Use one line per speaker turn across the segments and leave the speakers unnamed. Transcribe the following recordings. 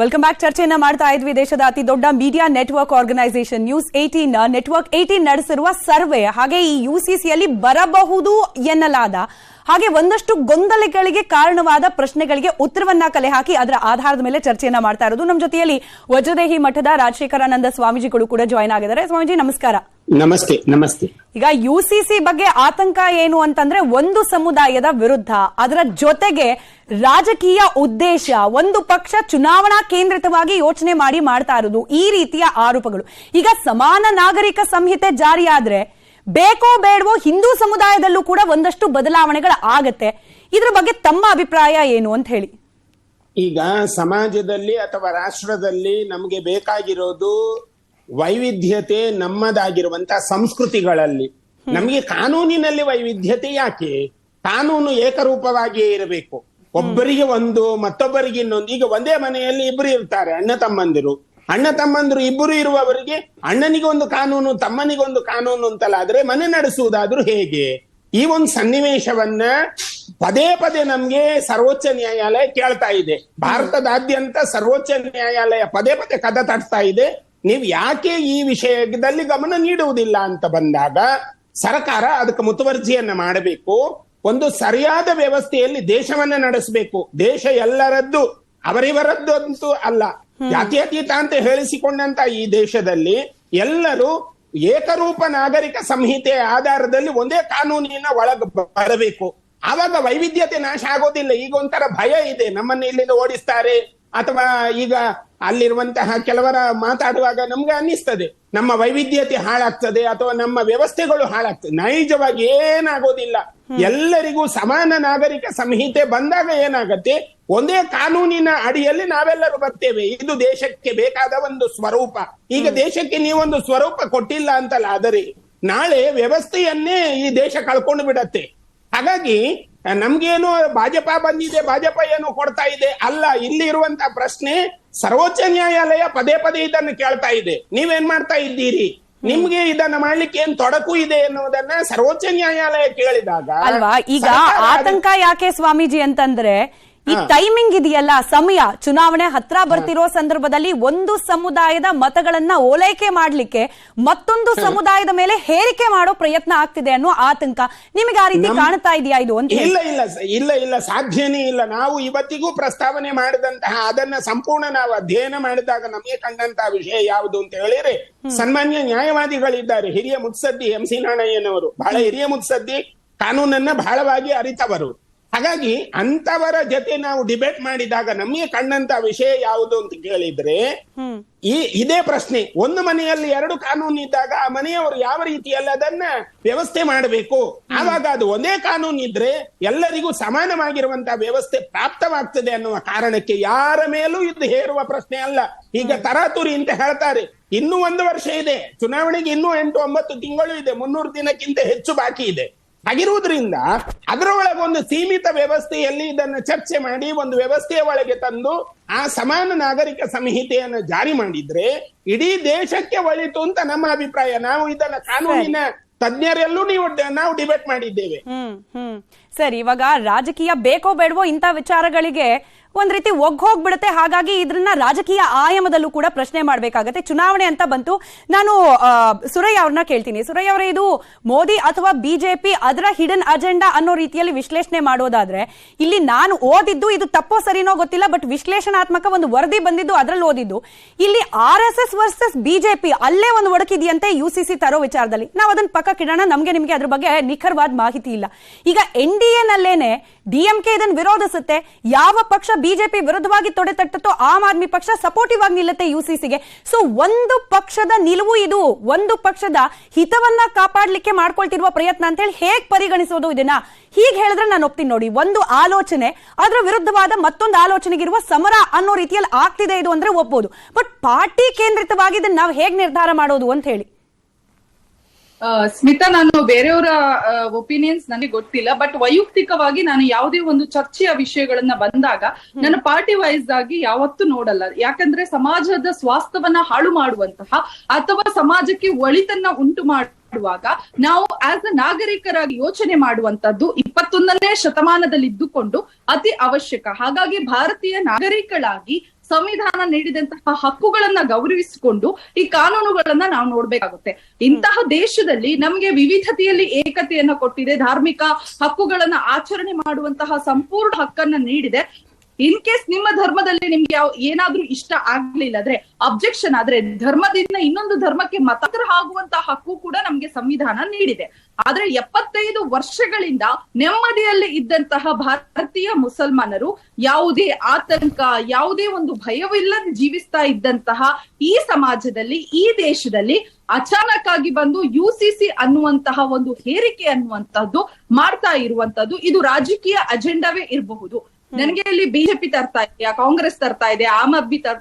Welcome back ಚರ್ಚೆಯನ್ನ ಮಾಡ್ತಾ ಇದ್ವಿ. ದೇಶದ ಅತಿ ದೊಡ್ಡ media network organisation news eighteen network eighteen ನಡೆಸಿರುವ ಸರ್ವೆ. ಹಾಗೆ ಈ ಯುಸಿಸಿಯಲ್ಲಿ ಬರಬಹುದು ಎನ್ನಲಾದ, ಹಾಗೆ ಒಂದಷ್ಟು ಗೊಂದಲಗಳಿಗೆ ಕಾರಣವಾದ ಪ್ರಶ್ನೆಗಳಿಗೆ ಉತ್ತರವನ್ನ ಕಲೆ ಹಾಕಿ ಅದರ ಆಧಾರದ ಮೇಲೆ ಚರ್ಚೆಯನ್ನ ಮಾಡ್ತಾ ಇರೋದು. ನಮ್ಮ ಜೊತೆಯಲ್ಲಿ ವಜ್ರದೇಹಿ ಮಠದ ರಾಜಶೇಖರಾನಂದ ಸ್ವಾಮೀಜಿಗಳು ಕೂಡ ಜಾಯ್ನ್ ಆಗಿದ್ದಾರೆ. ಸ್ವಾಮೀಜಿ, ನಮಸ್ಕಾರ.
ನಮಸ್ತೆ ನಮಸ್ತೆ.
ಈಗ ಯುಸಿಸಿ ಬಗ್ಗೆ ಆತಂಕ ಏನು ಅಂತಂದ್ರೆ ಒಂದು ಸಮುದಾಯದ ವಿರುದ್ಧ ಅದರ ಜೊತೆಗೆ ರಾಜಕೀಯ ಉದ್ದೇಶ ಒಂದು ಪಕ್ಷ ಚುನಾವಣಾ ಕೇಂದ್ರಿತವಾಗಿ ಯೋಚನೆ ಮಾಡಿ ಮಾಡ್ತಾ ಇರೋದು ಈ ರೀತಿಯ ಆರೋಪಗಳು. ಈಗ ಸಮಾನ ನಾಗರಿಕ ಸಂಹಿತೆ ಜಾರಿಯಾದ್ರೆ ಬೇಕೋ ಬೇಡವೋ ಹಿಂದೂ ಸಮುದಾಯದಲ್ಲೂ ಕೂಡ ಒಂದಷ್ಟು ಬದಲಾವಣೆಗಳು ಆಗತ್ತೆ. ಇದ್ರ ಬಗ್ಗೆ ತಮ್ಮ ಅಭಿಪ್ರಾಯ ಏನು ಅಂತ ಹೇಳಿ.
ಈಗ ಸಮಾಜದಲ್ಲಿ ಅಥವಾ ರಾಷ್ಟ್ರದಲ್ಲಿ ನಮಗೆ ಬೇಕಾಗಿರೋದು ವೈವಿಧ್ಯತೆ ನಮ್ಮದಾಗಿರುವಂತ ಸಂಸ್ಕೃತಿಗಳಲ್ಲಿ. ನಮಗೆ ಕಾನೂನಿನಲ್ಲಿ ವೈವಿಧ್ಯತೆ ಯಾಕೆ? ಕಾನೂನು ಏಕರೂಪವಾಗಿಯೇ ಇರಬೇಕು. ಒಬ್ಬರಿಗೆ ಒಂದು ಮತ್ತೊಬ್ಬರಿಗೆ ಇನ್ನೊಂದು. ಈಗ ಒಂದೇ ಮನೆಯಲ್ಲಿ ಇಬ್ಬರು ಇರ್ತಾರೆ ಅಣ್ಣ ತಮ್ಮಂದಿರು. ಅಣ್ಣ ತಮ್ಮಂದಿರು ಇಬ್ಬರು ಇರುವವರಿಗೆ ಅಣ್ಣನಿಗೆ ಒಂದು ಕಾನೂನು ತಮ್ಮನಿಗೆ ಒಂದು ಕಾನೂನು ಅಂತಲ್ಲ. ಆದ್ರೆ ಮನೆ ನಡೆಸುವುದಾದ್ರೂ ಹೇಗೆ? ಈ ಒಂದು ಸನ್ನಿವೇಶವನ್ನ ಪದೇ ಪದೇ ನಮ್ಗೆ ಸರ್ವೋಚ್ಚ ನ್ಯಾಯಾಲಯ ಕೇಳ್ತಾ ಇದೆ. ಭಾರತದಾದ್ಯಂತ ಸರ್ವೋಚ್ಚ ನ್ಯಾಯಾಲಯ ಪದೇ ಪದೇ ಕದ ತಟ್ತಾ ಇದೆ. ನೀವು ಯಾಕೆ ಈ ವಿಷಯದಲ್ಲಿ ಗಮನ ನೀಡುವುದಿಲ್ಲ ಅಂತ ಬಂದಾಗ ಸರ್ಕಾರ ಅದಕ್ಕೆ ಮುತುವರ್ಜಿಯನ್ನ ಮಾಡಬೇಕು. ಒಂದು ಸರಿಯಾದ ವ್ಯವಸ್ಥೆಯಲ್ಲಿ ದೇಶವನ್ನ ನಡೆಸಬೇಕು. ದೇಶ ಎಲ್ಲರದ್ದು ಅವರಿವರದ್ದು ಅಂತೂ ಅಲ್ಲ. ಜಾತ್ಯತೀತ ಅಂತ ಹೇಳಿಸಿಕೊಂಡಂತ ಈ ದೇಶದಲ್ಲಿ ಎಲ್ಲರೂ ಏಕರೂಪ ನಾಗರಿಕ ಸಂಹಿತೆಯ ಆಧಾರದಲ್ಲಿ ಒಂದೇ ಕಾನೂನಿನ ಒಳಗೆ ಬರಬೇಕು. ಆವಾಗ ವೈವಿಧ್ಯತೆ ನಾಶ ಆಗೋದಿಲ್ಲ. ಈಗ ಒಂಥರ ಭಯ ಇದೆ. ನಮ್ಮನ್ನ ಇಲ್ಲಿಂದ ಓಡಿಸ್ತಾರೆ. ಅಥವಾ ಈಗ ಅಲ್ಲಿರುವಂತಹ ಕೆಲವರ ಮಾತಾಡುವಾಗ ನಮ್ಗೆ ಅನ್ನಿಸ್ತದೆ. ನಮ್ಮ ವೈವಿಧ್ಯತೆ ಹಾಳಾಗ್ತದೆ ಅಥವಾ ನಮ್ಮ ವ್ಯವಸ್ಥೆಗಳು ಹಾಳಾಗ್ತದೆ. ನೈಜವಾಗಿ ಏನಾಗೋದಿಲ್ಲ. ಎಲ್ಲರಿಗೂ ಸಮಾನ ನಾಗರಿಕ ಸಂಹಿತೆ ಬಂದಾಗ ಏನಾಗತ್ತೆ? ಒಂದೇ ಕಾನೂನಿನ ಅಡಿಯಲ್ಲಿ ನಾವೆಲ್ಲರೂ ಬರ್ತೇವೆ. ಇದು ದೇಶಕ್ಕೆ ಬೇಕಾದ ಒಂದು ಸ್ವರೂಪ. ಈಗ ದೇಶಕ್ಕೆ ನೀವೊಂದು ಸ್ವರೂಪ ಕೊಟ್ಟಿಲ್ಲ ಅಂತಲ್ಲ ಆದರೆ ನಾಳೆ ವ್ಯವಸ್ಥೆಯನ್ನೇ ಈ ದೇಶ ಕಳ್ಕೊಂಡು ಬಿಡತ್ತೆ. ಹಾಗಾಗಿ ನಮ್ಗೇನು ಭಾಜಪ ಬಂದಿದೆ ಭಾಜಪ ಏನು ಕೊಡ್ತಾ ಇದೆ ಅಲ್ಲ ಇಲ್ಲಿ ಇರುವಂತ ಪ್ರಶ್ನೆ ಸರ್ವೋಚ್ಚ ನ್ಯಾಯಾಲಯ ಪದೇ ಪದೇ ಇದನ್ನು ಕೇಳ್ತಾ ಇದೆ. ನೀವೇನ್ ಮಾಡ್ತಾ ಇದ್ದೀರಿ? ನಿಮ್ಗೆ ಇದನ್ನ ಮಾಡ್ಲಿಕ್ಕೆ ಏನ್ ತೊಡಕು ಇದೆ ಎನ್ನುವುದನ್ನ ಸರ್ವೋಚ್ಚ ನ್ಯಾಯಾಲಯ ಕೇಳಿದಾಗ
ಅಲ್ವಾ? ಈಗ ಆತಂಕ ಯಾಕೆ ಸ್ವಾಮೀಜಿ ಅಂತಂದ್ರೆ ಈ ಟೈಮಿಂಗ್ ಇದೆಯಲ್ಲ? ಸಮಯ. ಚುನಾವಣೆ ಹತ್ರ ಬರ್ತಿರೋ ಸಂದರ್ಭದಲ್ಲಿ ಒಂದು ಸಮುದಾಯದ ಮತಗಳನ್ನ ಓಲೈಕೆ ಮಾಡ್ಲಿಕ್ಕೆ ಮತ್ತೊಂದು ಸಮುದಾಯದ ಮೇಲೆ ಹೇರಿಕೆ ಮಾಡೋ ಪ್ರಯತ್ನ ಆಗ್ತಿದೆ ಅನ್ನೋ ಆತಂಕ ನಿಮಗೆ ಆ ರೀತಿ ಕಾಣ್ತಾ ಇದೆಯಾ ಇದು ಅಂತ
ಇಲ್ಲ ಇಲ್ಲ ಇಲ್ಲ ಇಲ್ಲ ಸಾಧ್ಯನೇ ಇಲ್ಲ. ನಾವು ಇವತ್ತಿಗೂ ಪ್ರಸ್ತಾವನೆ ಮಾಡಿದಂತಹ ಅದನ್ನ ಸಂಪೂರ್ಣ ನಾವು ಅಧ್ಯಯನ ಮಾಡಿದಾಗ ನಮಗೆ ಕಂಡಂತಹ ವಿಷಯ ಯಾವುದು ಅಂತ ಹೇಳಿದ್ರೆ ಸನ್ಮಾನ್ಯ ನ್ಯಾಯವಾದಿಗಳಿದ್ದಾರೆ ಹಿರಿಯ ಮುತ್ಸದ್ದಿ ಎಂ ಸಿ ನಾಣಯ್ಯನವರು. ಬಹಳ ಹಿರಿಯ ಮುತ್ಸದ್ದಿ ಕಾನೂನನ್ನ ಬಹಳವಾಗಿ ಅರಿತವರು. ಹಾಗಾಗಿ ಅಂತವರ ಜೊತೆ ನಾವು ಡಿಬೇಟ್ ಮಾಡಿದಾಗ ನಮಗೆ ಕಣ್ಣಂತ ವಿಷಯ ಯಾವುದು ಅಂತ ಕೇಳಿದ್ರೆ ಈ ಇದೇ ಪ್ರಶ್ನೆ ಒಂದು ಮನೆಯಲ್ಲಿ ಎರಡು ಕಾನೂನು ಇದ್ದಾಗ ಆ ಮನೆಯವರು ಯಾವ ರೀತಿಯಲ್ಲಿ ಅದನ್ನ ವ್ಯವಸ್ಥೆ ಮಾಡಬೇಕು? ಆವಾಗ ಅದು ಒಂದೇ ಕಾನೂನು ಇದ್ರೆ ಎಲ್ಲರಿಗೂ ಸಮಾನವಾಗಿರುವಂತಹ ವ್ಯವಸ್ಥೆ ಪ್ರಾಪ್ತವಾಗ್ತದೆ ಅನ್ನುವ ಕಾರಣಕ್ಕೆ ಯಾರ ಮೇಲೂ ಇದು ಹೇರುವ ಪ್ರಶ್ನೆ ಅಲ್ಲ. ಈಗ ತರಾತುರಿ ಅಂತ ಹೇಳ್ತಾರೆ ಇನ್ನೂ ಒಂದು ವರ್ಷ ಇದೆ ಚುನಾವಣೆಗೆ ಇನ್ನೂ ಎಂಟು ಒಂಬತ್ತು ತಿಂಗಳು ಇದೆ ಮುನ್ನೂರು ದಿನಕ್ಕಿಂತ ಹೆಚ್ಚು ಬಾಕಿ ಇದೆ. ಹಾಗಿರುವುದರಿಂದ ಅದರೊಳಗೆ ಒಂದು ಸೀಮಿತ ವ್ಯವಸ್ಥೆಯಲ್ಲಿ ಇದನ್ನು ಚರ್ಚೆ ಮಾಡಿ ಒಂದು ವ್ಯವಸ್ಥೆಯ ಒಳಗೆ ತಂದು ಆ ಸಮಾನ ನಾಗರಿಕ ಸಂಹಿತೆಯನ್ನು ಜಾರಿ ಮಾಡಿದ್ರೆ ಇಡೀ ದೇಶಕ್ಕೆ ಒಳಿತು ಅಂತ ನಮ್ಮ ಅಭಿಪ್ರಾಯ. ನಾವು ಇದನ್ನ ಕಾನೂನಿನ ತಜ್ಞರೆಲ್ಲೂ ನೀವು ನಾವು ಡಿಬೇಟ್ ಮಾಡಿದ್ದೇವೆ.
ಹ್ಮ್ ಹ್ಮ್. ಸರಿ ಇವಾಗ ರಾಜಕೀಯ ಬೇಕೋ ಬೇಡವೋ ಇಂಥ ವಿಚಾರಗಳಿಗೆ ಒಂದ್ ರೀತಿ ಒಗ್ ಹೋಗ್ಬಿಡುತ್ತೆ ಹಾಗಾಗಿ ಇದನ್ನ ರಾಜಕೀಯ ಆಯಾಮದಲ್ಲೂ ಕೂಡ ಪ್ರಶ್ನೆ ಮಾಡಬೇಕಾಗತ್ತೆ. ಚುನಾವಣೆ ಅಂತ ಬಂತು. ನಾನು ಸುರಯ್ಯ ಅವ್ರನ್ನ ಕೇಳ್ತೀನಿ. ಸುರಯ್ಯ ಅವರೇ, ಇದು ಮೋದಿ ಅಥವಾ ಬಿಜೆಪಿ ಅದರ ಹಿಡನ್ ಅಜೆಂಡಾ ಅನ್ನೋ ರೀತಿಯಲ್ಲಿ ವಿಶ್ಲೇಷಣೆ ಮಾಡೋದಾದ್ರೆ, ಇಲ್ಲಿ ನಾನು ಓದಿದ್ದು ಇದು ತಪ್ಪೋ ಸರಿನೋ ಗೊತ್ತಿಲ್ಲ, ಬಟ್ ವಿಶ್ಲೇಷಣಾತ್ಮಕ ಒಂದು ವರದಿ ಬಂದಿದ್ದು ಅದರಲ್ಲಿ ಓದಿದ್ದು. ಇಲ್ಲಿ R S S versus BJP ಅಲ್ಲೇ ಒಂದು ಒಡಕಿದೆಯಂತೆ ಯು ಸಿ ಸಿ ತರೋ ವಿಚಾರದಲ್ಲಿ. ನಾವು ಅದನ್ನ ಪಕ್ಕ ಕಿಡೋಣ. ನಮಗೆ ನಿಮಗೆ ಅದ್ರ ಬಗ್ಗೆ ನಿಖರವಾದ ಮಾಹಿತಿ ಇಲ್ಲ. ಈಗ ಎನ್ ಡಿ ಎ ನಲ್ಲೇನೆ ಡಿಎಂಕೆ ಇದನ್ನು ವಿರೋಧಿಸುತ್ತೆ. ಯಾವ ಪಕ್ಷ ಬಿಜೆಪಿ ವಿರುದ್ಧವಾಗಿ ತೊಡೆ ತಟ್ಟುತ್ತೋ, ಆಮ್ ಆದ್ಮಿ ಪಕ್ಷ ಸಪೋರ್ಟಿವ್ ಆಗಿ ನಿಲ್ಲುತ್ತೆ ಯುಸಿಸಿಗೆ ಸೊ ಒಂದು ಪಕ್ಷದ ನಿಲುವು ಇದು. ಒಂದು ಪಕ್ಷದ ಹಿತವನ್ನ ಕಾಪಾಡಲಿಕ್ಕೆ ಮಾಡ್ಕೊಳ್ತಿರುವ ಪ್ರಯತ್ನ ಅಂತ ಹೇಳಿ ಹೇಗೆ ಪರಿಗಣಿಸೋದು ಇದನ್ನ? ಹೀಗೆ ಹೇಳಿದ್ರೆ ನಾನು ಒಪ್ತೀನಿ ನೋಡಿ. ಒಂದು ಆಲೋಚನೆ, ಅದರ ವಿರುದ್ಧವಾದ ಮತ್ತೊಂದು ಆಲೋಚನೆಗಿರುವ ಸಮರ ಅನ್ನೋ ರೀತಿಯಲ್ಲಿ ಆಗ್ತಿದೆ ಇದು ಅಂದ್ರೆ ಒಪ್ಬೋದು. ಬಟ್ ಪಾರ್ಟಿ ಕೇಂದ್ರಿತವಾಗಿ ಇದನ್ನ ನಾವು ಹೇಗೆ ನಿರ್ಧಾರ ಮಾಡೋದು ಅಂತ ಹೇಳಿ.
ಸ್ಮಿತಾ ನಾನು ಬೇರೆಯವರ ಒಪಿನಿಯನ್ಸ್ ನನಗೆ ಗೊತ್ತಿಲ್ಲ ಬಟ್ ವೈಯಕ್ತಿಕವಾಗಿ ನಾನು ಯಾವುದೇ ಒಂದು ಚರ್ಚೆಯ ವಿಷಯಗಳನ್ನ ಬಂದಾಗ ನಾನು ಪಾರ್ಟಿ ವೈಸ್ ಆಗಿ ಯಾವತ್ತೂ ನೋಡಲ್ಲ. ಯಾಕಂದ್ರೆ ಸಮಾಜದ ಸ್ವಾಸ್ಥವನ್ನ ಹಾಳು ಮಾಡುವಂತಹ ಅಥವಾ ಸಮಾಜಕ್ಕೆ ಒಳಿತನ್ನ ಉಂಟು ಮಾಡುವಾಗ ನಾವು ಆಸ್ ಅ ನಾಗರಿಕರಾಗಿ ಯೋಚನೆ ಮಾಡುವಂತದ್ದು ಇಪ್ಪತ್ತೊಂದನೇ ಶತಮಾನದಲ್ಲಿ ಇದ್ದುಕೊಂಡು ಅತಿ ಅವಶ್ಯಕ. ಹಾಗಾಗಿ ಭಾರತೀಯ ನಾಗರಿಕಳಾಗಿ ಸಂವಿಧಾನ ನೀಡಿದಂತಹ ಹಕ್ಕುಗಳನ್ನ ಗೌರವಿಸಿಕೊಂಡು ಈ ಕಾನೂನುಗಳನ್ನ ನಾವು ನೋಡ್ಬೇಕಾಗುತ್ತೆ. ಇಂತಹ ದೇಶದಲ್ಲಿ ನಮ್ಗೆ ವಿವಿಧತೆಯಲ್ಲಿ ಏಕತೆಯನ್ನ ಕೊಟ್ಟಿದೆ, ಧಾರ್ಮಿಕ ಹಕ್ಕುಗಳನ್ನ ಆಚರಣೆ ಮಾಡುವಂತಹ ಸಂಪೂರ್ಣ ಹಕ್ಕನ್ನ ನೀಡಿದೆ. ಇನ್ ಕೇಸ್ ನಿಮ್ಮ ಧರ್ಮದಲ್ಲಿ ನಿಮ್ಗೆ ಯಾವ ಏನಾದ್ರೂ ಇಷ್ಟ ಆಗ್ಲಿಲ್ಲ ಅಂದ್ರೆ ಅಬ್ಜೆಕ್ಷನ್ ಆದ್ರೆ ಧರ್ಮದಿಂದ ಇನ್ನೊಂದು ಧರ್ಮಕ್ಕೆ ಮತಾಂತರ ಆಗುವಂತಹ ಹಕ್ಕು ಕೂಡ ನಮ್ಗೆ ಸಂವಿಧಾನ ನೀಡಿದೆ. ಆದ್ರೆ ಎಪ್ಪತ್ತೈದು ವರ್ಷಗಳಿಂದ ನೆಮ್ಮದಿಯಲ್ಲಿ ಇದ್ದಂತಹ ಭಾರತೀಯ ಮುಸಲ್ಮಾನರು ಯಾವುದೇ ಆತಂಕ, ಯಾವುದೇ ಒಂದು ಭಯವಿಲ್ಲದೆ ಜೀವಿಸ್ತಾ ಇದ್ದಂತಹ ಈ ಸಮಾಜದಲ್ಲಿ, ಈ ದೇಶದಲ್ಲಿ ಅಚಾನಕ್ ಆಗಿ ಬಂದು ಯು ಸಿ ಅನ್ನುವಂತಹ ಒಂದು ಹೇರಿಕೆ ಅನ್ನುವಂತಹದ್ದು ಮಾಡ್ತಾ ಇರುವಂತದ್ದು ಇದು ರಾಜಕೀಯ ಅಜೆಂಡಾವೇ ಇರಬಹುದು. ನನಗೆ ಇಲ್ಲಿ ಬಿಜೆಪಿ ತರ್ತಾ ಇದೆಯಾ? ಕಾಂಗ್ರೆಸ್ ತರ್ತಾ ಇದೆ ಆಮ್ ಆದ್ಮಿ ತರ್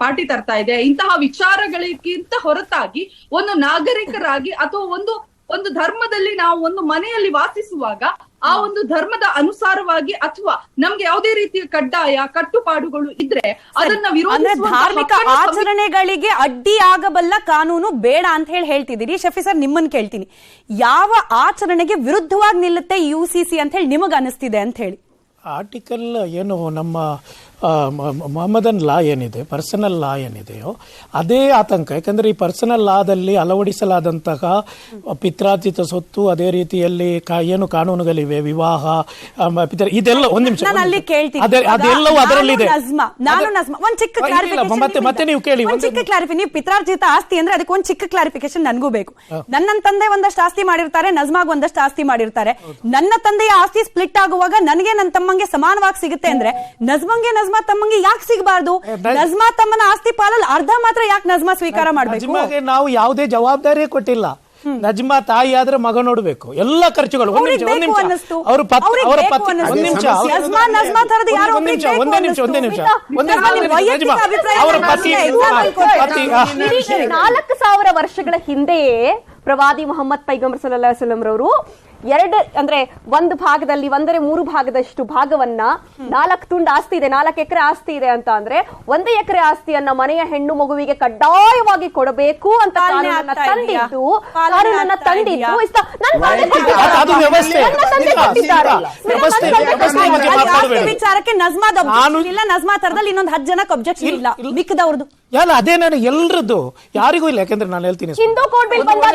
ಪಾರ್ಟಿ ತರ್ತಾ ಇದೆ ಇಂತಹ ವಿಚಾರಗಳಿಗಿಂತ ಹೊರತಾಗಿ ಒಂದು ನಾಗರಿಕರಾಗಿ ಅಥವಾ ಒಂದು ಒಂದು ಧರ್ಮದಲ್ಲಿ ನಾವು ಒಂದು ಮನೆಯಲ್ಲಿ ವಾಸಿಸುವಾಗ ಆ ಒಂದು ಧರ್ಮದ ಅನುಸಾರವಾಗಿ ಅಥವಾ ನಮ್ಗೆ ಯಾವುದೇ ರೀತಿಯ ಕಡ್ಡಾಯ ಕಟ್ಟುಪಾಡುಗಳು ಇದ್ರೆ ಅದನ್ನ ವಿರೋಧಿಸುವ
ಧಾರ್ಮಿಕ ಆಚರಣೆಗಳಿಗೆ ಅಡ್ಡಿ ಆಗಬಲ್ಲ ಕಾನೂನು ಬೇಡ ಅಂತ ಹೇಳಿ ಹೇಳ್ತಿದ್ದೀರಿ. ಶಫಿ ಸರ್ ನಿಮ್ಮನ್ನ ಕೇಳ್ತೀನಿ. ಯಾವ ಆಚರಣೆಗೆ ವಿರುದ್ಧವಾಗಿ ನಿಲ್ಲುತ್ತೆ ಯು ಸಿ ಸಿ ಅಂತ ಹೇಳಿ ನಿಮಗ ಅನಿಸ್ತಿದೆ ಅಂತ ಹೇಳಿ.
ಆರ್ಟಿಕಲ್ ಏನು ನಮ್ಮ ಮೊಹಮ್ಮದನ್ ಲಾ ಏನಿದೆ ಪರ್ಸನಲ್ ಲಾ ಏನಿದೆಯೋ ಅದೇ ಆತಂಕ. ಯಾಕಂದ್ರೆ ಈ ಪರ್ಸನಲ್ ಲಾದಲ್ಲಿ ಅಳವಡಿಸಲಾದಂತಹ ಪಿತ್ರಾರ್ಜಿತ ಸೊತ್ತು ಅದೇ ರೀತಿಯಲ್ಲಿ ಏನು ಕಾನೂನುಗಳಿವೆ ವಿವಾಹ ಪಿತ್ರ- ಇದೆಲ್ಲ ಒಂದ್ ನಿಮಿಷ ಅದೆಲ್ಲವೂ
ಅದರಲ್ಲಿ
ಅದರಲ್ಲಿದೆ. ಮತ್ತೆ ಮತ್ತೆ ನೀವು ಕೇಳಿ
ಒಂದ್
ಒಂದು-
ಚಿಕ್ಕ ಕ್ಲಾರಿಫಿ ನೀವು ಪಿತ್ರಾರ್ಜಿತ ಆಸ್ತಿ ಅಂದ್ರೆ ಅದಕ್ಕೆ ಒಂದು ಚಿಕ್ಕ ಕ್ಲಾರಿಫಿಕೇಶನ್ ನನಗೂ ಬೇಕು. ನನ್ನ ತಂದೆ ಒಂದಷ್ಟು ಆಸ್ತಿ ಮಾಡಿರ್ತಾರೆ ನಜ್ಮಾಗ್ ಒಂದಷ್ಟು ಆಸ್ತಿ ಮಾಡಿರ್ತಾರೆ. ನನ್ನ ತಂದೆಯ ಆಸ್ತಿ ಸ್ಪ್ಲಿಟ್ ಆಗುವಾಗ ನನಗೆ ನನ್ನ ತಮ್ಮಂಗೆ ಸಮಾನವಾಗಿ ಸಿಗುತ್ತೆ ಅಂದ್ರೆ ನಜ್ಮಂಗೆ ನಜ್ಮಾ ತಮ್ಮಂಗೆ ಯಾಕೆ ಸಿಗಬಾರ್ದು? ನಜ್ಮಾ ತಮ್ಮನ ಆಸ್ತಿ ಪಾಲಲ್ಲಿ ಅರ್ಧ ಮಾತ್ರ ಯಾಕೆ ನಜ್ಮಾ ಸ್ವೀಕಾರ ಮಾಡಬೇಕು?
ನಜ್ಮಾಗೆ ನಾವು ಯಾವುದೇ ಜವಾಬ್ದಾರಿ ಕೊಟ್ಟಿಲ್ಲ. ನಜ್ಮಾ ತಾಯಿ ಆದ್ರೆ ಮಗ ನೋಡ್ಬೇಕು. ಎಲ್ಲ ಖರ್ಚುಗಳು. ಒಂದ್ ನಿಮಿಷ ಒಂದ್ ನಿಮಿಷ. ಅವ್ರ ಪತ್
ಅವ್ರಿಗೆ
ಅವರ
ಬೇಕು
ಪತಿ ಒಂದ್ ನಿಮಿಷ
ನಜ್ಮಾ ನಜ್ಮಾ ಥರದ ಯಾರೋ
ಒಂದ್ ನಿಮಿಷ ಒಂದೇ ನಿಮಿಷ. ಒಂದೇ ನಿಮಿಷ. ಒಂದೇ ನಿಮಿಷ. ನಜ್ಮಾ, ಅವರ ಪತಿ ಪತಿ ಆ,
ನಾಲ್ಕು ಸಾವಿರ ವರ್ಷಗಳ ಹಿಂದೆಯೇ ಪ್ರವಾದಿ ಮೊಹಮ್ಮದ್ ಪೈಗಂಬರ್ ಸಲ್ಲಾ ವಸಲ್ಲಂ ರವರು ಎರಡು ಅಂದ್ರೆ ಒಂದು ಭಾಗದಲ್ಲಿ ಒಂದರೆ ಮೂರು ಭಾಗದಷ್ಟು ಭಾಗವನ್ನ ನಾಲ್ಕು ತುಂಡು ಆಸ್ತಿ ಇದೆ ನಾಲ್ಕು ಎಕರೆ ಆಸ್ತಿ ಇದೆ ಅಂತ ಅಂದ್ರೆ ಒಂದು ಎಕರೆ ಆಸ್ತಿಯನ್ನ ಮನೆಯ ಹೆಣ್ಣು ಮಗುವಿಗೆ ಕಡ್ಡಾಯವಾಗಿ ಕೊಡಬೇಕು ಅಂತ? ತಂದಿದ್ದು ತಂದಿದ್ದು
ವಿಚಾರಕ್ಕೆ ನಜ್ಮಾದ್ ಇಲ್ಲ. ನಜ್ಮಾ ತರದಲ್ಲಿ ಇನ್ನೊಂದು ಹತ್ತು ಜನಕ್ಕೆ ಅಬ್ಜೆಕ್ಷನ್
ಇಲ್ಲ.
ಮಿಕ್ಕದವ್ರದ್ದು.
ಎಲ್ಲ ಅದೇ ನಾನು ಎಲ್ರದ್ದು. ಯಾರಿಗೂ ಇಲ್ಲ ಯಾಕಂದ್ರೆ ನಾನು ಹೇಳ್ತೀನಿ
ಹಿಂದೂ ಕೋಡ್ ಬಿಲ್ ಬಂದಾಗ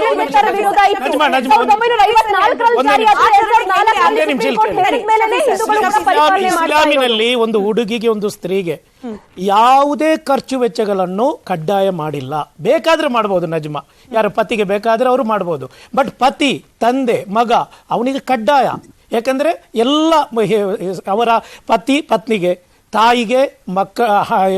ಇಸ್ಲಾಮಿನಲ್ಲಿ ಒಂದು ಹುಡುಗಿಗೆ ಒಂದು ಸ್ತ್ರೀಗೆ ಯಾವುದೇ ಖರ್ಚು ವೆಚ್ಚಗಳನ್ನು ಕಡ್ಡಾಯ ಮಾಡಿಲ್ಲ. ಬೇಕಾದ್ರೆ ಮಾಡಬಹುದು ನಜ್ಮಾ. ಯಾರ ಪತಿಗೆ ಬೇಕಾದ್ರೆ ಅವರು ಮಾಡಬಹುದು ಬಟ್ ಪತಿ ತಂದೆ ಮಗ ಅವನಿಗೆ ಕಡ್ಡಾಯ. ಯಾಕಂದ್ರೆ ಎಲ್ಲ ಅವರ ಪತಿ ಪತ್ನಿಗೆ ತಾಯಿಗೆ ಮಕ್ಕ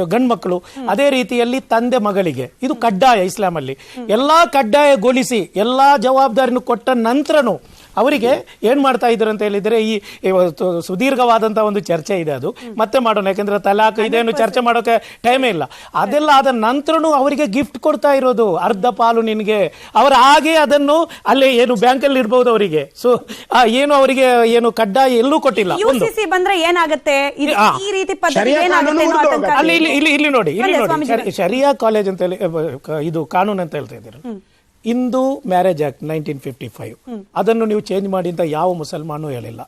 ಗಂಡ್ಮಕ್ಕಳು ಅದೇ ರೀತಿಯಲ್ಲಿ ತಂದೆ ಮಗಳಿಗೆ. ಇದು ಕಡ್ಡಾಯ ಇಸ್ಲಾಮಲ್ಲಿ. ಎಲ್ಲಾ ಕಡ್ಡಾಯಗೊಳಿಸಿ ಎಲ್ಲಾ ಜವಾಬ್ದಾರಿನೂ ಕೊಟ್ಟ ನಂತರನು ಅವರಿಗೆ ಏನು ಮಾಡ್ತಾ ಇದ್ರು ಅಂತ ಹೇಳಿದ್ರೆ ಈ ಸುದೀರ್ಘವಾದಂಥ ಒಂದು ಚರ್ಚೆ ಇದೆ ಅದು. ಮತ್ತೆ ಮಾಡೋಣ ಯಾಕಂದ್ರೆ ತಲಾಕ್ ಇದೇನು ಚರ್ಚೆ ಮಾಡೋಕೆ ಟೈಮೇ ಇಲ್ಲ. ಅದೆಲ್ಲ ಆದ ನಂತರನು ಅವರಿಗೆ ಗಿಫ್ಟ್ ಕೊಡ್ತಾ ಇರೋದು ಅರ್ಧ ಪಾಲು ನಿನಗೆ. ಅವರ ಹಾಗೆ ಅದನ್ನು ಅಲ್ಲೇ ಏನು ಬ್ಯಾಂಕಲ್ಲಿ ಇರ್ಬೋದು ಅವರಿಗೆ. ಸೊ ಏನು ಅವರಿಗೆ ಏನು ಕಡ್ಡಾಯ ಎಲ್ಲೂ ಕೊಟ್ಟಿಲ್ಲ. ಒಂದು.
ಬಂದ್ರೆ ಏನಾಗುತ್ತೆ? ಈ ರೀತಿ
ಅಲ್ಲಿ ಇಲ್ಲಿ ಇಲ್ಲಿ ನೋಡಿ ಇಲ್ಲಿ ನೋಡಿ. ಶರಿಯಾ ಕಾಲೇಜ್ ಅಂತ ಹೇಳಿ ಇದು ಕಾನೂನು ಅಂತ ಹೇಳ್ತಾ ಇದ್ದೀರ ಇಂದು marriage act nineteen fifty five. ಅದನ್ನು ನೀವು ಚೇಂಜ್ ಮಾಡಿ ಅಂತ ಯಾವ ಮುಸಲ್ಮಾನು ಹೇಳಿಲ್ಲ.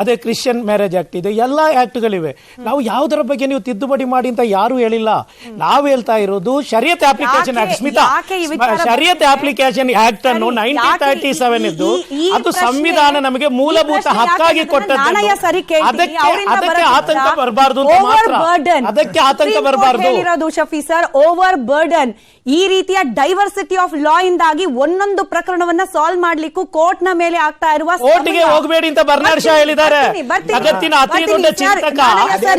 ಅದೇ ಕ್ರಿಶ್ಚಿಯನ್ ಮ್ಯಾರೇಜ್ ಆಕ್ಟ್ ಇದೆ ಎಲ್ಲಾ ಆಕ್ಟ್ಗಳಿವೆ. ನಾವು ಯಾವುದರ ಬಗ್ಗೆ ನೀವು ತಿದ್ದುಪಡಿ ಮಾಡಿ ಅಂತ ಯಾರು ಹೇಳಿಲ್ಲ. ನಾವು ಹೇಳ್ತಾ ಇರೋದು ಶರಿಯತ್ ಅಪ್ಲಿಕೇಶನ್ ಆಕ್ಟ್ ಸ್ಮಿತಾ ಶರಿಯತ್ ಅಪ್ಲಿಕೇಶನ್ ಆಕ್ಟ್ ಅನ್ನು ನೈನ್ಟೀನ್ ತರ್ಟಿ ಸೆವೆನ್ ಇದ್ದು ಅದು ಸಂವಿಧಾನ ನಮಗೆ ಮೂಲಭೂತ ಹಕ್ಕಾಗಿ ಕೊಟ್ಟದ್ದು. ಅದಕ್ಕೆ ಅದಕ್ಕೆ ಆತಂಕ ಬರಬಾರ್ದು ಅದಕ್ಕೆ ಆತಂಕ ಬರಬಾರ್ದು.
ಶಫಿ ಸರ್ ಓವರ್ ಬರ್ಡನ್ ಈ ರೀತಿಯ ಡೈವರ್ಸಿಟಿ ಆಫ್ ಲಾ ಇಂದಾಗಿ ಒಂದೊಂದು ಪ್ರಕರಣವನ್ನ ಸಾಲ್ವ್ ಮಾಡ್ಲಿಕ್ಕೂ ಕೋರ್ಟ್ನ ಮೇಲೆ ಆಗ್ತಾ ಇರುವ
ಕೋರ್ಟ್ಗೆ ಹೋಗಬೇಡಿ ಅಂತ ಬರ್ನಾಡ್ ಶಾ ಹೇಳಿದ್ದಾರೆ. ಜಗತ್ತಿನ ಅತಿ ದೊಡ್ಡ ಚಿಂತಕ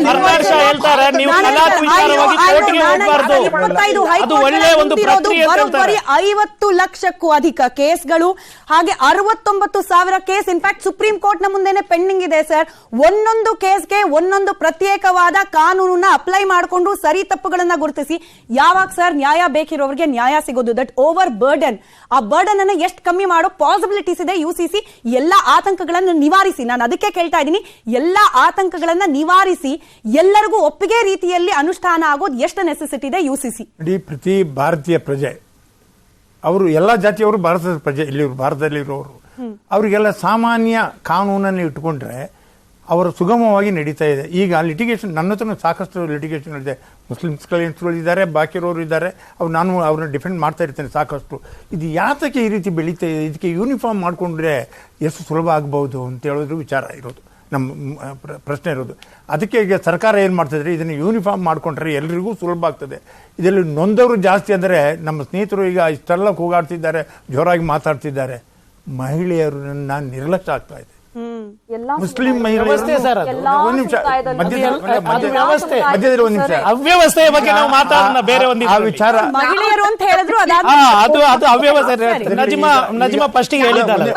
ಬರ್ನಾಡ್ ಶಾ ಹೇಳ್ತಾರೆ ನೀವು
ಕಲಾತ್ಮಕವಾಗಿ
ಕೋರ್ಟ್ಗೆ ಹೋಗಬಾರ್ದು. ಅದು ಒಳ್ಳೆ ಒಂದು ಪ್ರಕ್ರಿಯೆ ಅಂತ
ಬರೋಬ್ಬರಿ
ಹೇಳ್ತಾರೆ
ಐವತ್ತು ಲಕ್ಷಕ್ಕೂ ಅಧಿಕ ಕೇಸ್ಗಳು. ಹಾಗೆ ಅರವತ್ತೊಂಬತ್ತು ಸಾವಿರ ಕೇಸ್. ಇನ್ಫ್ಯಾಕ್ಟ್ ಸುಪ್ರೀಂ ಕೋರ್ಟ್ನ ಮುಂದೆನೆ ಪೆಂಡಿಂಗ್ ಇದೆ ಸರ್. ಒಂದೊಂದು ಕೇಸ್ಗೆ ಒಂದೊಂದು ಪ್ರತ್ಯೇಕವಾದ ಕಾನೂನನ್ನ ಅಪ್ಲೈ ಮಾಡಿಕೊಂಡು ಸರಿ ತಪ್ಪುಗಳನ್ನ ಗುರುತಿಸಿ ಯಾವಾಗ ಸರ್ ನ್ಯಾಯ ಬೇಕಿರೋರಿಗೆ ನ್ಯಾಯ ಸಿಗೋದು? ದಟ್ ಓವರ್ ಬರ್ಡನ್ ಆ ಬರ್ಡನ್ ಅನ್ನ ಎಷ್ಟು ಕಮ್ಮಿ ಮಾಡೋ ಪಾಸಿಬಿಲಿಟೀಸ್ ಇದೆ ಯು ಸಿ ಸಿ ಎಲ್ಲಾ ಆತಂಕಗಳನ್ನು ನಿವಾರಿಸಿ. ನಾನು ಅದಕ್ಕೆ ಕೇಳ್ತಾ ಇದ್ದೀನಿ ಎಲ್ಲಾ ಆತಂಕಗಳನ್ನ ನಿವಾರಿಸಿ ಎಲ್ಲರಿಗೂ ಒಪ್ಪಿಗೆ ರೀತಿಯಲ್ಲಿ ಅನುಷ್ಠಾನ ಆಗೋದು ಎಷ್ಟು ನೆಸೆಸಿಟಿ ಇದೆ ಯು ಸಿ ಸಿ
ಇಡೀ ಪ್ರತಿ ಭಾರತೀಯ ಪ್ರಜೆ ಅವರು ಎಲ್ಲ ಜಾತಿಯವರು ಭಾರತದ ಪ್ರಜೆ ಇಲ್ಲಿ ಭಾರತದಲ್ಲಿರೋರು ಅವರಿಗೆಲ್ಲ ಸಾಮಾನ್ಯ ಕಾನೂನನ್ನು ಇಟ್ಕೊಂಡ್ರೆ ಅವರ ಸುಗಮವಾಗಿ ನಡೀತಾ ಇದೆ. ಈಗ ಲಿಟಿಗೇಷನ್ ನನ್ನ ಹತ್ರ ಸಾಕಷ್ಟು ಲಿಟಿಗೇಷನ್ ಇದೆ. ಮುಸ್ಲಿಮ್ಸ್ ಕ್ಲೈಂಟ್ಸ್ಗಳು ಇದ್ದಾರೆ, ಬಾಕಿರೋರು ಇದ್ದಾರೆ. ಅವ್ರು ನಾನು ಅವ್ರನ್ನ ಡಿಫೆಂಡ್ ಮಾಡ್ತಾ ಇರ್ತೇನೆ ಸಾಕಷ್ಟು. ಇದು ಯಾತಕ್ಕೆ ಈ ರೀತಿ ಬೆಳೀತಾ ಇದೆ? ಇದಕ್ಕೆ ಯೂನಿಫಾರ್ಮ್ ಮಾಡಿಕೊಂಡ್ರೆ ಎಷ್ಟು ಸುಲಭ ಆಗ್ಬೋದು ಅಂತ ಹೇಳೋದ್ರ ವಿಚಾರ ಇರೋದು. ನಮ್ಮ, ಪ್ರ- ಪ್ರಶ್ನೆ ಇರೋದು. ಅದಕ್ಕೆ ಈಗ ಸರ್ಕಾರ ಏನು ಮಾಡ್ತಿದ್ರೆ ಇದನ್ನು ಯೂನಿಫಾರ್ಮ್ ಮಾಡಿಕೊಂಡ್ರೆ ಎಲ್ರಿಗೂ ಸುಲಭ ಆಗ್ತದೆ. ಇದರಲ್ಲಿ ನೊಂದವರು ಜಾಸ್ತಿ ಅಂದರೆ ನಮ್ಮ ಸ್ನೇಹಿತರು ಈಗ ಇಷ್ಟೆಲ್ಲ ಕೂಗಾಡ್ತಿದ್ದಾರೆ, ಜೋರಾಗಿ ಮಾತಾಡ್ತಿದ್ದಾರೆ. ಮಹಿಳೆಯರನ್ನ ನಿರ್ಲಕ್ಷ್ಯ ಆಗ್ತಾ ಇದೆ.
ಎಲ್ಲಾ
ಮುಸ್ಲಿಂ
ವ್ಯವಸ್ಥೆ ಸರ್.
ಒಂದು ನಿಮಿಷ.
ವ್ಯವಸ್ಥೆ.
ಮಧ್ಯದಲ್ಲಿ ಒಂದು ನಿಮಿಷ.
ಅವ್ಯವಸ್ಥೆಯ ಬಗ್ಗೆ ನಾವು ಮಾತಾಡೋಣ ಬೇರೆ ಒಂದು
ಆ ವಿಚಾರ
ಮಹಿಳೆಯರು ಅಂತ ಹೇಳಿದ್ರು
ಹಾ ಅದು ಅದು ಅವ್ಯವಸ್ಥೆ. ನಜಿಮಾ ನಜಿಮಾ ಫಸ್ಟಿಗೆ
ಹೇಳಿದ್ದಾರೆ.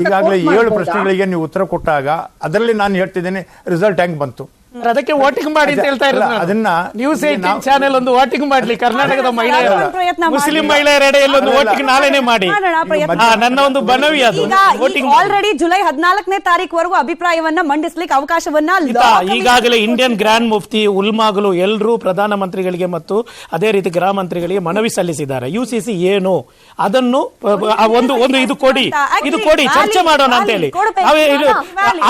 ಈಗಾಗಲೇ ಏಳು ಪ್ರಶ್ನೆಗಳಿಗೆ ನೀವು ಉತ್ತರ ಕೊಟ್ಟಾಗ ಅದರಲ್ಲಿ ನಾನು ಹೇಳ್ತಿದ್ದೇನೆ ರಿಸಲ್ಟ್ ಹೆಂಗ್ ಬಂತು?
ಅದಕ್ಕೆ ವೋಟಿಂಗ್ ಮಾಡಿ ಅಂತ ಹೇಳ್ತಾ ಇರೋದು
ಅದನ್ನ
ನ್ಯೂಸ್ ಏಟೀನ್ ಚಾನೆಲ್ ಒಂದು ವೋಟಿಂಗ್ ಮಾಡ್ಲಿ ಕರ್ನಾಟಕದ ಮಹಿಳೆಯರ. ಮುಸ್ಲಿಂ ಮಹಿಳೆಯರ ಎಡೆಯಲ್ಲಿ ಒಂದು ವೋಟಿಂಗ್ ನಾಳೆನೆ ಮಾಡಿ. ನನ್ನ ಒಂದು ಬನವಿ ಅದು. ವೋಟಿಂಗ್
ಆಲ್ರೆಡಿ ಜುಲೈ ಹದಿನಾಲ್ಕನೇ ತಾರೀಕುವರೆಗೂ ಅಭಿಪ್ರಾಯವನ್ನ ಮಂಡಿಸ್ಲಿಕ್ಕೆ ಅವಕಾಶವನ್ನ
ಈಗಾಗಲೇ ಇಂಡಿಯನ್ ಗ್ರ್ಯಾಂಡ್ ಮುಫ್ತಿ ಉಲ್ಮಾಗಲು ಎಲ್ಲರೂ ಪ್ರಧಾನಮಂತ್ರಿಗಳಿಗೆ ಮತ್ತು ಅದೇ ರೀತಿ ಗೃಹ ಮಂತ್ರಿಗಳಿಗೆ ಮನವಿ ಸಲ್ಲಿಸಿದ್ದಾರೆ. ಯು ಸಿ ಸಿ ಏನು? ಅದನ್ನು ಒಂದು ಒಂದು ಇದು ಕೊಡಿ. ಇದು ಕೊಡಿ ಚರ್ಚೆ ಮಾಡೋಣ ಅಂತ ಹೇಳಿ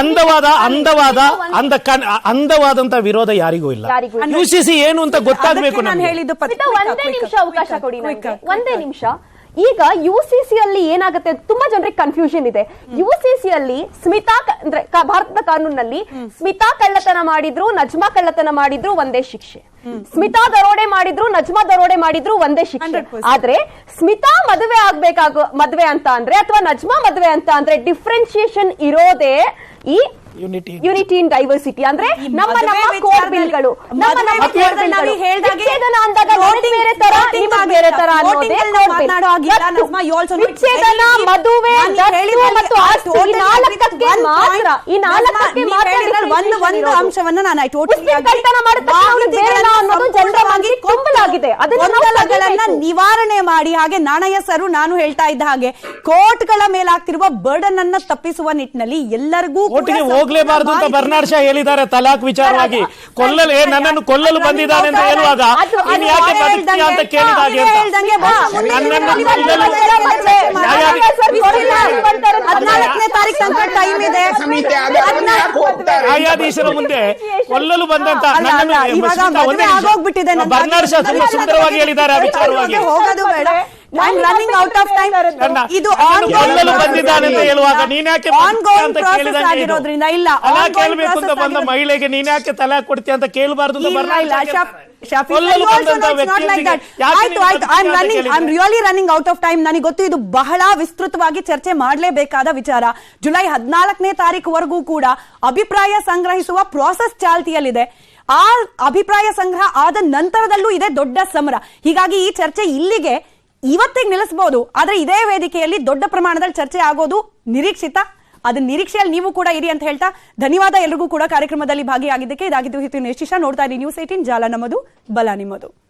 ಅಂದವಾದ ಅಂದವಾದ ಅಂದ ಕನ್ ಅಂದವಾದಂತ ವಿರೋಧ ಯಾರಿಗೂ ಇಲ್ಲ. ಯು ಸಿ ಸಿ ಏನು ಅಂತ ಗೊತ್ತಾಗಬೇಕು
ನಾನು ಹೇಳಿದ್ದು
ಒಂದೇ ನಿಮಿಷ ಅವಕಾಶ ಕೊಡಿ ನನಗೆ ಒಂದೇ ನಿಮಿಷ. ಈಗ ಯು ಸಿ ಸಿ ಅಲ್ಲಿ ಏನಾಗುತ್ತೆ? ತುಂಬಾ ಜನರಿಗೆ ಕನ್ಫ್ಯೂಷನ್ ಇದೆ. ಯು ಸಿ ಸಿ ಅಲ್ಲಿ ಸ್ಮಿತಾ ಅಂದ್ರೆ ಭಾರತದ ಕಾನೂನಲ್ಲಿ ಸ್ಮಿತಾ ಕಳ್ಳತನ ಮಾಡಿದ್ರು ನಜ್ಮಾ ಕಳ್ಳತನ ಮಾಡಿದ್ರು ಒಂದೇ ಶಿಕ್ಷೆ. ಸ್ಮಿತಾ ದರೋಡೆ ಮಾಡಿದ್ರು ನಜ್ಮಾ ದರೋಡೆ ಮಾಡಿದ್ರು ಒಂದೇ ಶಿಕ್ಷೆ. ಆದ್ರೆ ಸ್ಮಿತಾ ಮದುವೆ ಆಗ್ಬೇಕಾಗೋ ಮದ್ವೆ ಅಂತ ಅಂದ್ರೆ ಅಥವಾ ನಜ್ಮಾ ಮದ್ವೆ ಅಂತ ಅಂದ್ರೆ ಡಿಫ್ರೆನ್ಸಿಯೇಷನ್ ಇರೋದೇ ಈ
ಯೂನಿಟಿ
ಯುನಿಟಿ ಇನ್ ಡೈವರ್ಸಿಟಿ ಅಂದ್ರೆ ನಮ್ಮ ನಮ್ಮ ಕೋರ್ ಬಿಲ್ಗಳು ನಮ್ಮ ನಮ್ಮ ಕೋರ್
ನಾವು
ಬಿಲ್ಗಳು ವಿಚ್ಛೇದನ ಅಂದಾಗ ನನಗೆ ಬೇರೆ ತರ ನಿಮಗೆ ಬೇರೆ ತರ. ಅನ್ನೋದೇ ಕೋರ್ ಬಿಲ್. ವಿಚ್ಛೇದನ ಮದುವೆ ದತ್ತು ಮತ್ತು ಆಸ್ತಿ ಈ ನಾಲ್ಕಕ್ಕೆ ಮಾತ್ರ ಈ ನಾಲ್ಕಕ್ಕೆ ಮಾತ್ರ
ಒಂದು ಒಂದು ಅಂಶವನ್ನ ನಾನು
ಮುಸ್ಲಿಂ
agree.
ಕಳ್ತನ ಅವ್ನಿಗೆ ಬೇರೆನಾ ಅನ್ನೋದು ಜನರ ಮನಸ್ಸಿಗೆ ತುಂಬಲಾಗಿದೆ ಅದನ್ನ.
ನಿವಾರಣೆ ಮಾಡಿ ಹಾಗೆ ನಾಣಯ್ಯ ಸರು ನಾನು ಹೇಳ್ತಾ ಇದ್ದ ಹಾಗೆ ಕೋರ್ಟ್ಗಳ ಮೇಲಾಗ್ತಿರುವ ಬರ್ಡನ್ ಅನ್ನ ತಪ್ಪಿಸುವ ನಿಟ್ಟಿನಲ್ಲಿ ಎಲ್ಲರಿಗೂ ಕೂಡ
ಹೋಗ್ಲೇಬಾರದು ಅಂತ ಬರ್ನಾಡ್ ಶಾ ಹೇಳಿದ್ದಾರೆ ತಲಾಕ್ ವಿಚಾರವಾಗಿ. ಕೊಲ್ಲಲು ನನ್ನನ್ನು ಕೊಲ್ಲಲು ಬಂದಿದ್ದಾನೆ ಅಂತ ಹೇಳುವಾಗ ನೀನು ಯಾಕೆ ಬದುಕ್ತೀಯ ಅಂತ ಕೇಳಿದಾಗೆ? ನ್ಯಾಯಾಧೀಶರ ಮುಂದೆ ಕೊಲ್ಲಲು ಬಂದಂತ ನನ್ನನ್ನು ಬರ್ನಾಡ್ ಶಾ ತುಂಬಾ ಸುಂದರವಾಗಿ ಹೇಳಿದ್ದಾರೆ ಆ ವಿಚಾರವಾಗಿ
ಹೋಗೋದು ಬೇಡ. ರನ್ನಿಂಗ್ ಔಟ್ ಆಫ್ ಟೈಮ್ ಇದು
ಆನ್ ಗೋಯಿಂಗ್ ಬಂದಿದ್ದಾನೆ ಅಂತ ಹೇಳುವಾಗ ನೀನ್ಯಾಕೆ
ಆನ್
ಬದುಕ್ತೀಯ ಅಂತ
ಗೋಯಿಂಗ್
ಕೇಳಿದಂಗೆ
ಆಗಿರೋದ್ರಿಂದ ಇಲ್ಲ
ಕೇಳಬೇಕು ಅಂತ ಬಂದ
ಮಹಿಳೆಗೆ
ಮಹಿಳೆಗೆ ನೀನ್ಯಾಕೆ ತಲೆ ಕೊಡ್ತೀಯ ಅಂತ ಕೇಳಬಾರ್ದು ಯಾಕೆ
ರನ್ನಿಂಗ್ ಔಟ್ ಆಫ್ ಟೈಮ್ ನನಗೆ ಗೊತ್ತು ಇದು ಬಹಳ ವಿಸ್ತೃತವಾಗಿ ಚರ್ಚೆ ಮಾಡಲೇಬೇಕಾದ ವಿಚಾರ. ಜುಲೈ ಹದಿನಾಲ್ಕನೇ ತಾರೀಕುವರೆಗೂ ಕೂಡ ಅಭಿಪ್ರಾಯ ಸಂಗ್ರಹಿಸುವ ಪ್ರಾಸೆಸ್ ಚಾಲ್ತಿಯಲ್ಲಿದೆ. ಆ ಅಭಿಪ್ರಾಯ ಸಂಗ್ರಹ ಆದ ನಂತರದಲ್ಲೂ ಇದೆ ದೊಡ್ಡ ಸಮರ. ಹೀಗಾಗಿ ಈ ಚರ್ಚೆ ಇಲ್ಲಿಗೆ ಇವತ್ತಿಗೆ ನಿಲ್ಲಿಸಬಹುದು ಆದ್ರೆ ಇದೇ ವೇದಿಕೆಯಲ್ಲಿ ದೊಡ್ಡ ಪ್ರಮಾಣದಲ್ಲಿ ಚರ್ಚೆ ಆಗೋದು ನಿರೀಕ್ಷಿತ. ಅದನ್ನ ನಿರೀಕ್ಷೆಯಲ್ಲಿ ನೀವು ಕೂಡ ಇರಿ ಅಂತ ಹೇಳ್ತಾ ಧನ್ಯವಾದ ಎಲ್ರಿಗೂ ಕೂಡ ಕಾರ್ಯಕ್ರಮದಲ್ಲಿ ಭಾಗಿಯಾಗಿದ್ದಕ್ಕೆ ಇದಾಗಿದ್ದು ಹಿತು ನೋಡ್ತಾ ಇರಿ ನ್ಯೂಸ್ ಏಟೀನ್ ಜಾಲ ನಮ್ಮದು, ಬಲ ನಿಮ್ಮದು.